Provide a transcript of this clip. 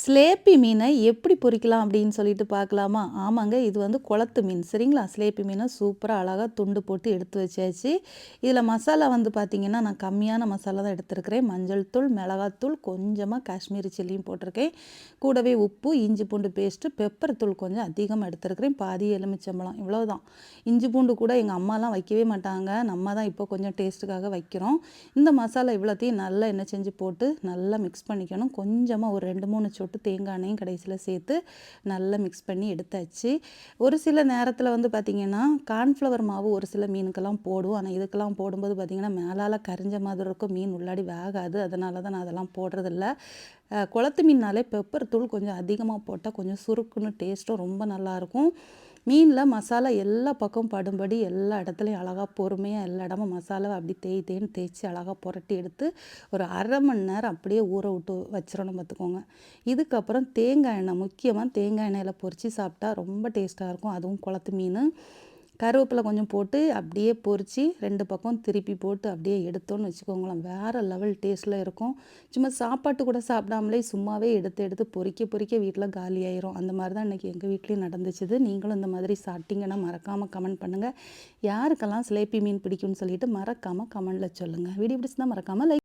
ஸ்லேப்பி மீனை எப்படி பொரிக்கலாம் அப்படின்னு சொல்லிட்டு பார்க்கலாமா? ஆமாங்க இது வந்து குளத்து மீன். சரிங்களா? ஸ்லேப்பி மீனை சூப்பராக அழகாக துண்டு போட்டு எடுத்து வச்சாச்சு. இதில் மசாலா வந்து பார்த்திங்கன்னா நான் கம்மியான மசாலா தான் எடுத்துருக்கிறேன். மஞ்சள் தூள் மிளகாத்தூள் கொஞ்சமாக காஷ்மீரி சில்லியும் போட்டிருக்கேன். கூடவே உப்பு இஞ்சி பூண்டு பேஸ்ட்டு பெப்பர் தூள் கொஞ்சம் அதிகமாக எடுத்துருக்கிறேன். பாதி எலுமிச்சம்பழம் இவ்வளோதான் இஞ்சி பூண்டு கூட எங்கள் அம்மாலாம் வைக்கவே மாட்டாங்க. நம்ம தான் இப்போ கொஞ்சம் டேஸ்ட்டுக்காக வைக்கிறோம். இந்த மசாலா இவ்வளோத்தையும் நல்லா எண்ணெய் செஞ்சு போட்டு நல்லா மிக்ஸ் பண்ணிக்கணும். கொஞ்சமாக ஒரு ரெண்டு மூணு சொட்டு தேங்காய் எண்ணெயும் கடைசியில் சேர்த்து நல்லா மிக்ஸ் பண்ணி எடுத்தாச்சு. ஒரு சில நேரத்தில் வந்து பார்த்திங்கன்னா கார்ன்ஃப்ளவர் மாவு ஒரு சில மீனுக்கெல்லாம் போடும் ஆனால் இதுக்கெல்லாம் போடும்போது பார்த்திங்கன்னா மேலால் கரிஞ்ச மாதிரி இருக்கும். மீன் உள்ளாடி வேகாது. அதனால தான் நான் அதெல்லாம் போடுறதில்ல. குளத்து மீன்னாலே பெப்பர் தூள் கொஞ்சம் அதிகமாக போட்டால் கொஞ்சம் சுருக்குன்னு டேஸ்ட்டும் ரொம்ப நல்லாயிருக்கும் மீனில் மசாலா எல்லா பக்கம் படும்படி எல்லா இடத்துலையும் அழகாக பொறுமையாக எல்லா இடமும் மசாலாவை அப்படி தேய் தேய்ன்னு தேய்ச்சி அழகாக புரட்டி எடுத்து ஒரு அரை மணி நேரம் அப்படியே ஊற விட்டு வச்சிடணும் பார்த்துக்கோங்க. இதுக்கப்புறம் தேங்காய் எண்ணெய் முக்கியமாக தேங்காய் எண்ணெயில் பொரித்து சாப்பிட்டா ரொம்ப டேஸ்ட்டாக இருக்கும். அதுவும் குளத்து மீன். கருவேப்பிலை கொஞ்சம் போட்டு அப்படியே பொறிச்சு ரெண்டு பக்கம் திருப்பி போட்டு அப்படியே எடுத்தோன்னு வச்சுக்கோங்களேன். வேறு லெவல் டேஸ்ட்டில் இருக்கும். சும்மா சாப்பாட்டு கூட சாப்பிடாமலே சும்மாவே எடுத்து எடுத்து பொறிக்க பொறிக்க வீட்டில் காலியாயிரும் அந்த மாதிரி தான் இன்றைக்கி எங்கள் வீட்லேயும் நடந்துச்சுது. நீங்களும் இந்த மாதிரி சாப்பிட்டீங்கன்னா மறக்காமல் கமெண்ட் பண்ணுங்கள் யாருக்கெல்லாம் சிலேபி மீன் பிடிக்கும்னு சொல்லிட்டு மறக்காமல் கமெண்டில் சொல்லுங்கள் வீடியோ பிடிச்சிருந்தா மறக்காமல் லைக்